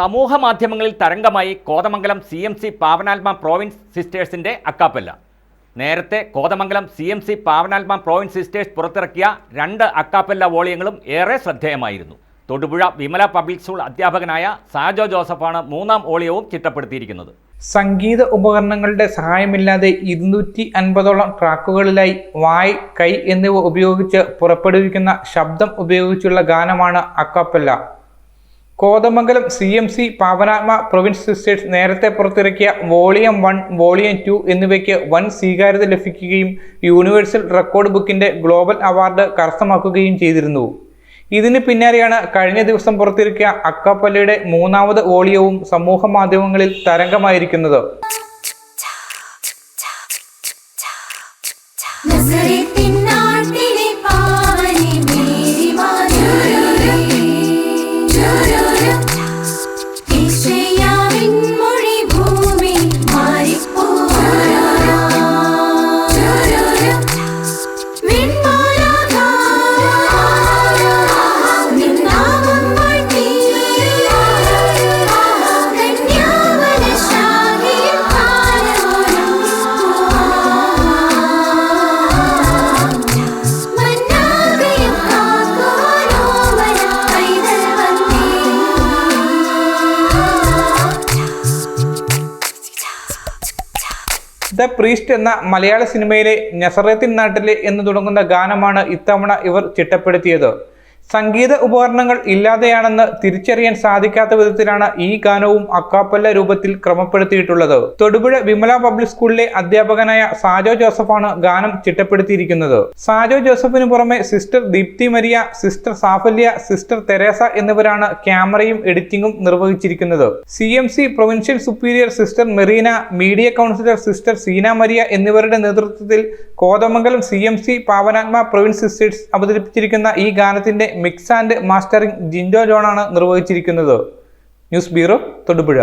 സമൂഹ മാധ്യമങ്ങളിൽ തരംഗമായി Kothamangalam C M C Pavanatma province സിസ്റ്റേഴ്സിന്റെ a cappella. നേരത്തെ Kothamangalam C M C Pavanatma province sisters പുറത്തിറക്കിയ രണ്ട് അക്കാപ്പല്ല വോളിയങ്ങളും ഏറെ ശ്രദ്ധേയമായിരുന്നു. തൊടുപുഴ വിമല പബ്ലിക് സ്കൂൾ അധ്യാപകനായ സാജോ ജോസഫാണ് മൂന്നാം ഓളിയവും ചിട്ടപ്പെടുത്തിയിരിക്കുന്നത്. സംഗീത ഉപകരണങ്ങളുടെ സഹായമില്ലാതെ ഇരുന്നൂറ്റി അൻപതോളം ട്രാക്കുകളിലായി വായ് കൈ എന്നിവ ഉപയോഗിച്ച് പുറപ്പെടുവിക്കുന്ന ശബ്ദം ഉപയോഗിച്ചുള്ള ഗാനമാണ് a cappella. Kothamangalam C M C Pavanatma province sisters നേരത്തെ പുറത്തിറക്കിയ വോളിയം വൺ വോളിയം ടു എന്നിവയ്ക്ക് വൻ സ്വീകാര്യത ലഭിക്കുകയും യൂണിവേഴ്സൽ റെക്കോർഡ് ബുക്കിന്റെ ഗ്ലോബൽ അവാർഡ് കരസ്ഥമാക്കുകയും ചെയ്തിരുന്നു. ഇതിന് പിന്നാലെയാണ് കഴിഞ്ഞ ദിവസം പുറത്തിറക്കിയ അക്കപ്പല്ലയുടെ മൂന്നാമത് വോളിയവും സമൂഹ മാധ്യമങ്ങളിൽ തരംഗമായിരിക്കുന്നത്. ദ പ്രീസ്റ്റ് എന്ന മലയാള സിനിമയിലെ നസറത്തിൻ നാട്ടിലെ എന്ന് തുടങ്ങുന്ന ഗാനമാണ് ഇത്തവണ ഇവർ ചിട്ടപ്പെടുത്തിയത്. സംഗീത ഉപകരണങ്ങൾ ഇല്ലാതെയാണെന്ന് തിരിച്ചറിയാൻ സാധിക്കാത്ത വിധത്തിലാണ് ഈ ഗാനവും അക്കാപ്പല്ല രൂപത്തിൽ ക്രമപ്പെടുത്തിയിട്ടുള്ളത്. തൊടുപുഴ വിമല പബ്ലിക് സ്കൂളിലെ അധ്യാപകനായ സാജോ ജോസഫാണ് ഗാനം ചിട്ടപ്പെടുത്തിയിരിക്കുന്നത്. സാജോ ജോസഫിന് പുറമെ sister Deepthi Maria sister Saphalya sister Teresa എന്നിവരാണ് ക്യാമറയും എഡിറ്റിംഗും നിർവഹിച്ചിരിക്കുന്നത്. C M C provincial superior sister Merina media councillor sister Seena Maria എന്നിവരുടെ നേതൃത്വത്തിൽ Kothamangalam C M C Pavanatma province sisters അവതരിപ്പിച്ചിരിക്കുന്ന ഈ ഗാനത്തിന്റെ മിക്സ് ആൻഡ് മാസ്റ്ററിംഗ് ജിൻഡോ ജോണാണ് നിർവഹിച്ചിരിക്കുന്നത്. News bureau Thodupuzha.